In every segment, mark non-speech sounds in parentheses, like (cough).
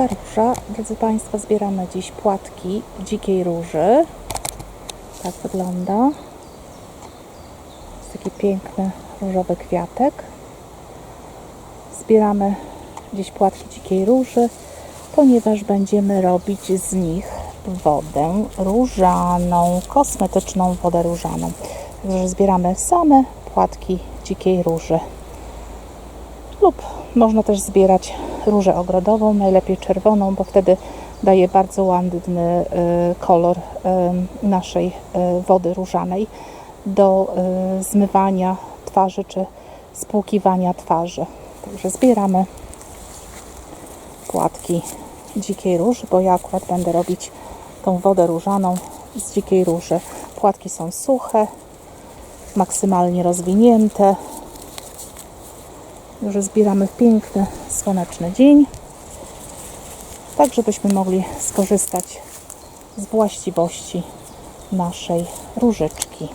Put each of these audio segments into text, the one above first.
Róża. Drodzy Państwo, zbieramy dziś płatki dzikiej róży. Tak wygląda. Jest taki piękny różowy kwiatek. Zbieramy dziś płatki dzikiej róży, ponieważ będziemy robić z nich wodę różaną, kosmetyczną wodę różaną. Także zbieramy same płatki dzikiej róży lub można też zbierać różę ogrodową, najlepiej czerwoną, bo wtedy daje bardzo ładny y, kolor y, naszej y, wody różanej do zmywania twarzy czy spłukiwania twarzy. Także zbieramy płatki dzikiej róży, bo ja akurat będę robić tą wodę różaną z dzikiej róży. Płatki są suche, maksymalnie rozwinięte, że zbieramy w piękny, słoneczny dzień, tak żebyśmy mogli skorzystać z właściwości naszej różyczki.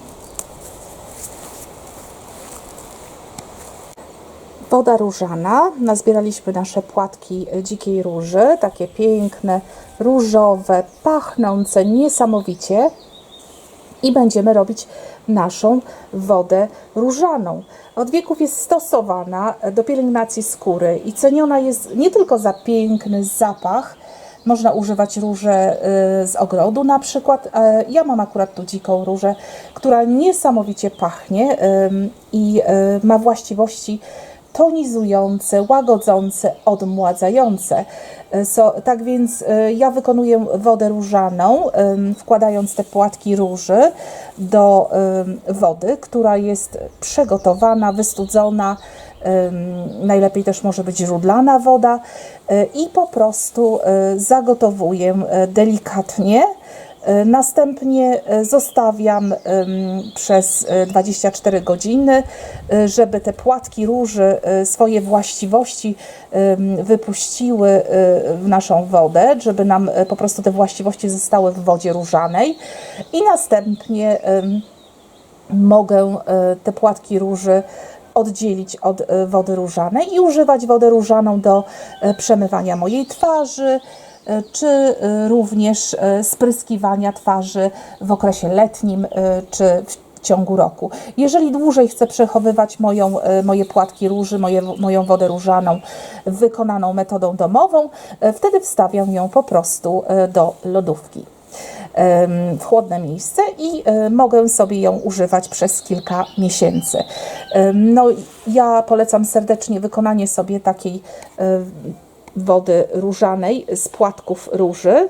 Woda różana. Nazbieraliśmy nasze płatki dzikiej róży, takie piękne, różowe, pachnące niesamowicie i będziemy robić naszą wodę różaną. Od wieków jest stosowana do pielęgnacji skóry i ceniona jest nie tylko za piękny zapach, można używać róże y, z ogrodu na przykład. E, Ja mam akurat tu dziką różę, która niesamowicie pachnie i y, ma właściwości tonizujące, łagodzące, odmładzające. E, So, tak więc e, ja wykonuję wodę różaną, wkładając te płatki róży do wody, która jest przygotowana, wystudzona. Najlepiej też może być źródlana woda e, i po prostu zagotowuję delikatnie. E, Następnie e, zostawiam przez e, 24 godziny, e, żeby te płatki róży swoje właściwości wypuściły w naszą wodę, żeby nam po prostu te właściwości zostały w wodzie różanej. I następnie mogę te płatki róży oddzielić od wody różanej i używać wodę różaną do przemywania mojej twarzy, czy e, również e, spryskiwania twarzy w okresie letnim e, czy w ciągu roku. Jeżeli dłużej chcę przechowywać moją, e, moje płatki róży, moje, moją wodę różaną wykonaną metodą domową, e, wtedy wstawiam ją po prostu e, do lodówki w chłodne miejsce i e, mogę sobie ją używać przez kilka miesięcy. No, ja polecam serdecznie wykonanie sobie takiej e, wody różanej z płatków róży.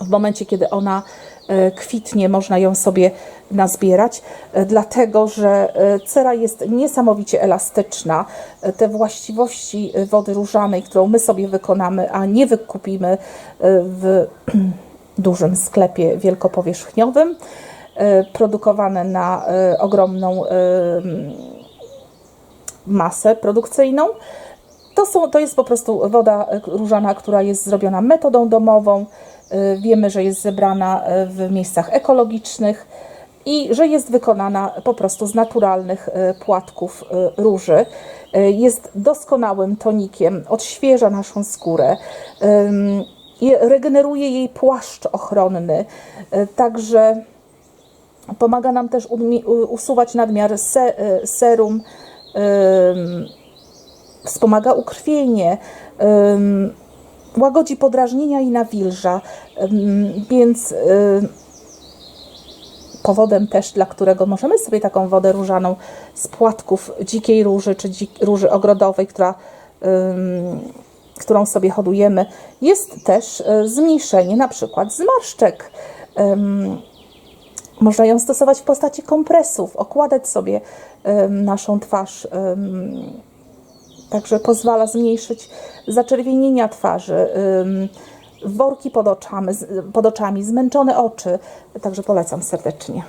W momencie, kiedy ona e, kwitnie, można ją sobie nazbierać, e, dlatego że e, cera jest niesamowicie elastyczna. Te właściwości wody różanej, którą my sobie wykonamy, a nie wykupimy w (clears throat) dużym sklepie wielkopowierzchniowym, produkowane na ogromną masę produkcyjną. To, są, to jest po prostu woda e, różana, która jest zrobiona metodą domową. E, Wiemy, że jest zebrana e, w miejscach ekologicznych i że jest wykonana po prostu z naturalnych płatków róży. Jest doskonałym tonikiem, odświeża naszą skórę, regeneruje jej płaszcz ochronny. Także pomaga nam też usuwać nadmiar se, serum, wspomaga ukrwienie, łagodzi podrażnienia i nawilża, więc em, powodem też, dla którego możemy sobie taką wodę różaną z płatków dzikiej róży czy dzik, róży ogrodowej, która, którą sobie hodujemy, jest też e, zmniejszenie na przykład zmarszczek. Można ją stosować w postaci kompresów, okładać sobie naszą twarz. Także pozwala zmniejszyć zaczerwienienia twarzy, worki pod oczami, pod oczami, zmęczone oczy. Także polecam serdecznie.